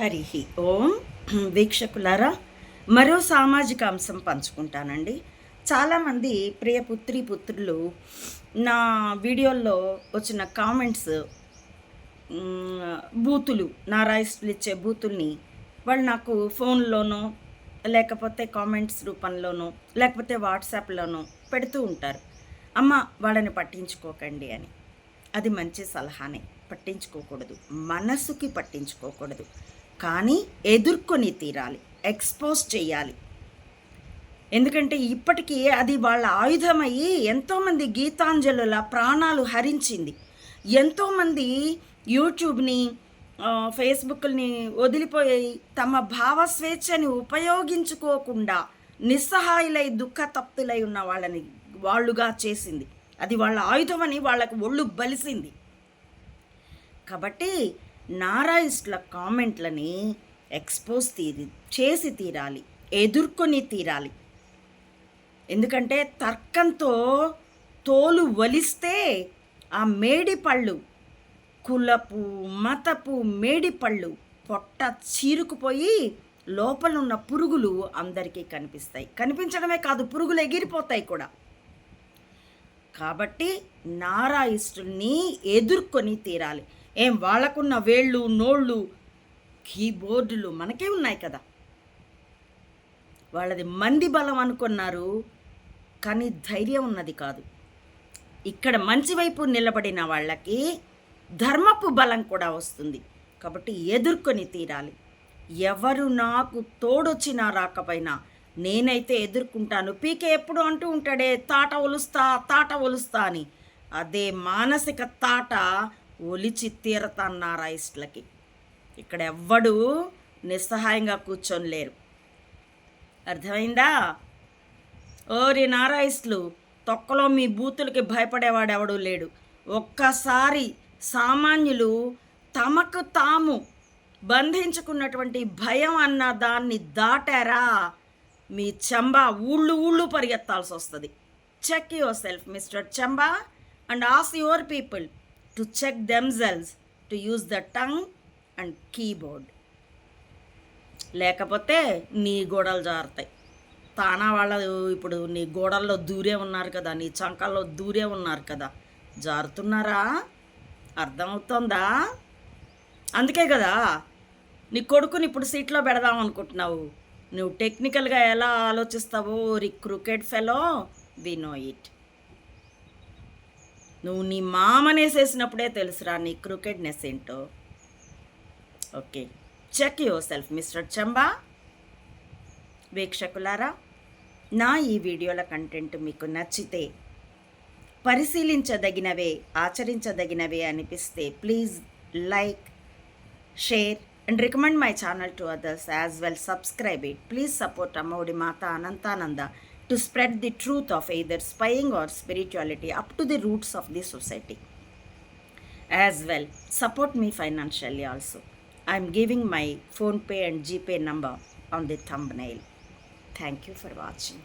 హరి ఓం వీక్షకులారా మరో సామాజిక అంశం పంచుకుంటానండి. చాలామంది ప్రియ పుత్రి పుత్రులు నా వీడియోల్లో వచ్చిన కామెంట్స్ బూతులు నా రాయిస్టులు ఇచ్చే బూతుల్ని వాళ్ళు నాకు ఫోన్లోనో లేకపోతే కామెంట్స్ రూపంలోనో లేకపోతే వాట్సాప్లోనో పెడుతూ ఉంటారు. అమ్మ వాళ్ళని పట్టించుకోకండి అని. అది మంచి సలహానే. పట్టించుకోకూడదు. మనసుకి పట్టించుకోకూడదు. కానీ ఎదుర్కొని తీరాలి ఎక్స్పోజ్ చేయాలి. ఎందుకంటే ఇప్పటికీ అది వాళ్ళ ఆయుధమయ్యి ఎంతోమంది గీతాంజలుల ప్రాణాలు హరించింది. ఎంతోమంది యూట్యూబ్ని ఫేస్బుక్ని వదిలిపోయి తమ భావ స్వేచ్ఛని ఉపయోగించుకోకుండా నిస్సహాయులై దుఃఖతప్తులై ఉన్న వాళ్ళని వాళ్ళుగా చేసింది. అది వాళ్ళ ఆయుధమని వాళ్ళకు ఒళ్ళు బలిసింది. కాబట్టి నారాయిస్టుల కామెంట్లని ఎక్స్పోజ్ తీరి చేసి తీరాలి ఎదుర్కొని తీరాలి. ఎందుకంటే తర్కంతో తోలు వలిస్తే ఆ మేడి పళ్ళు కులపు మతపు మేడి పళ్ళు పొట్ట చీరుకుపోయి లోపల ఉన్న పురుగులు అందరికీ కనిపిస్తాయి. కనిపించడమే కాదు పురుగులు ఎగిరిపోతాయి కూడా. కాబట్టి నారాయిస్టుల్ని ఎదుర్కొని తీరాలి. ఏం వాళ్ళకున్న వేళ్ళు నోళ్ళు కీబోర్డులు మనకే ఉన్నాయి కదా. వాళ్ళది మంది బలం అనుకున్నారు కానీ ధైర్యం ఉన్నది కాదు. ఇక్కడ మంచి వైపు నిలబడిన వాళ్ళకి ధర్మపు బలం కూడా వస్తుంది. కాబట్టి ఎదుర్కొని తీరాలి. ఎవరు నాకు తోడొచ్చినా రాకపోయినా నేనైతే ఎదుర్కొంటాను. పీకే ఎప్పుడు అంటూ ఉంటాడే తాట ఒలుస్తా తాట ఒలుస్తా అని. అదే మానసిక తాట ఒలిచి తీరతన్నారా ఇస్ట్లకి ఇక్కడ ఎవ్వడు నిస్సహాయంగా కూర్చొని లేరు. అర్థమైందా? ఓరి నారాయిస్టులు తొక్కలో మీ బూతులకి భయపడేవాడు ఎవడూ లేడు. ఒక్కసారి సామాన్యులు తమకు తాము బంధించుకున్నటువంటి భయం అన్న దాన్ని దాటారా? మీ చెంబా ఊళ్ళు ఊళ్ళు పరిగెత్తాల్సి వస్తుంది check yourself mister Chemba and ask your people to check themselves to use the tongue and keyboard లేకపోతే నీ గోడలు జారుతాయి. తానా వాళ్ళు ఇప్పుడు నీ గోడల్లో దూరే ఉన్నారు కదా నీ చంకల్లో దూరే ఉన్నారు కదా జారుతున్నారా? అర్థమవుతోందా? అందుకే కదా నీ కొడుకుని ఇప్పుడు సీట్లో పెడదాం అనుకుంటున్నావు. నువ్వు టెక్నికల్గా ఎలా ఆలోచిస్తావో రి cricket fellow we know it నువ్వు నీ మామనేసేసినప్పుడే తెలుసురా నీ క్రికెట్నెస్ ఏంటో. Okay check yourself mister Chamba వీక్షకులారా నా ఈ వీడియోల కంటెంట్ మీకు నచ్చితే పరిశీలించదగినవే ఆచరించదగినవే అనిపిస్తే please like share and recommend my channel to others as well subscribe it please support Ammaodi Mata Anantananda. to spread the truth of either spying or spirituality up to the roots of the society. As well, support me financially also. I am giving my phone pay and GPay number on the thumbnail. Thank you for watching.